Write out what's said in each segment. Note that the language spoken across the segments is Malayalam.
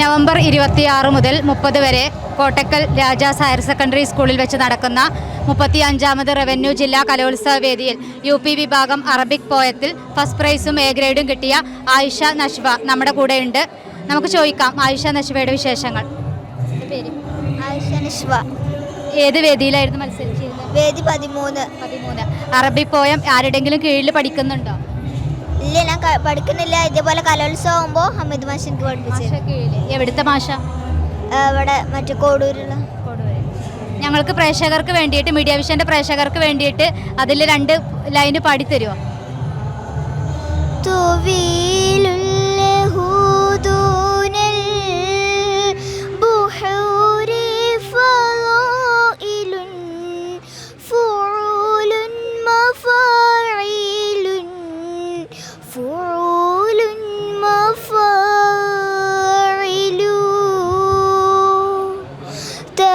നവംബർ ഇരുപത്തിയാറ് മുതൽ മുപ്പത് വരെ കോട്ടക്കൽ രാജാസ് ഹയർ സെക്കൻഡറി സ്കൂളിൽ വെച്ച് നടക്കുന്ന മുപ്പത്തി അഞ്ചാമത് റവന്യൂ ജില്ലാ കലോത്സവ വേദിയിൽ യു പി വിഭാഗം അറബിക് പോയത്തിൽ ഫസ്റ്റ് പ്രൈസും എ ഗ്രേഡും കിട്ടിയ ആയിഷ നഷ്വ നമ്മുടെ കൂടെയുണ്ട്. നമുക്ക് ചോദിക്കാം ആയിഷ നഷ്വയുടെ വിശേഷങ്ങൾ. ആയിഷ നിഷ്വ. ഏത് വേദിയിലായിരുന്നു മത്സരിച്ചിരുന്നത്? വേദി പതിമൂന്ന്. പതിമൂന്ന്. അറബിക് പോയം ആരുടെങ്കിലും കീഴിൽ പഠിക്കുന്നുണ്ടോ? ഇല്ല ഞാൻ പഠിക്കുന്നില്ല. ഇതേപോലെ കലോത്സവം ആകുമ്പോൾ ഹമീദ് മാഷ് എനിക്ക് പഠിപ്പിച്ചു എവിടുത്തെ മാഷ? ഇവിടെ മറ്റേ കോടൂരുള്ള. ഞങ്ങൾക്ക് പ്രേക്ഷകർക്ക് വേണ്ടിയിട്ട് മീഡിയ വിഷന്റെ പ്രേക്ഷകർക്ക് വേണ്ടിയിട്ട് അതിൽ രണ്ട് ലൈന് പാടിത്തരുമോ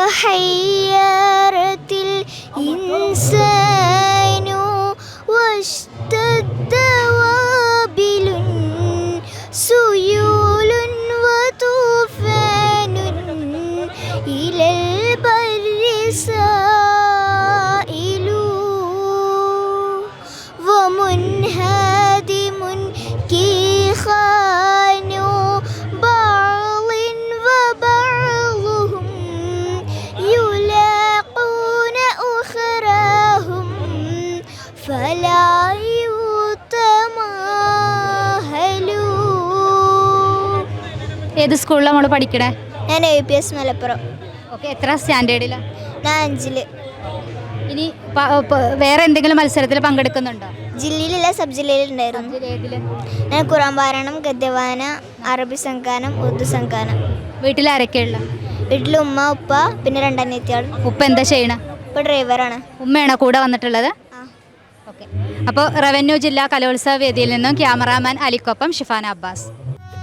黑。ഏത് സ്കൂളിലാണ് നമ്മൾ പഠിക്കണേ? ഞാൻ A P S Malappuram. Okay എത്ര സ്റ്റാൻഡേർഡിലാണ് ഞാൻ അഞ്ചിൽ. ഇനി വേറെ എന്തെങ്കിലും മത്സരത്തിൽ പങ്കെടുക്കുന്നുണ്ടോ? ജില്ലയിലില്ല സബ് ജില്ലയിലുണ്ടായിരുന്നു? ഞാൻ ഖുറാൻ പാരായണം ഗദ്യവാന അറബി സംഘാനം ഉറുദു സംഘാനം. വീട്ടിൽ ആരൊക്കെയുള്ള വീട്ടിൽ ഉമ്മ ഉപ്പ പിന്നെ രണ്ടനിയത്തിയാൾ ഉപ്പ എന്താ ചെയ്യണ? ഉപ്പ ഡ്രൈവറാണ്. ഉമ്മയാണോ കൂടെ വന്നിട്ടുള്ളത്? ഓക്കെ. അപ്പോൾ റവന്യൂ ജില്ലാ കലോത്സവ വേദിയിൽ നിന്നും ക്യാമറാമാൻ അലിക്കൊപ്പം ഷിഫാന അബ്ബാസ്.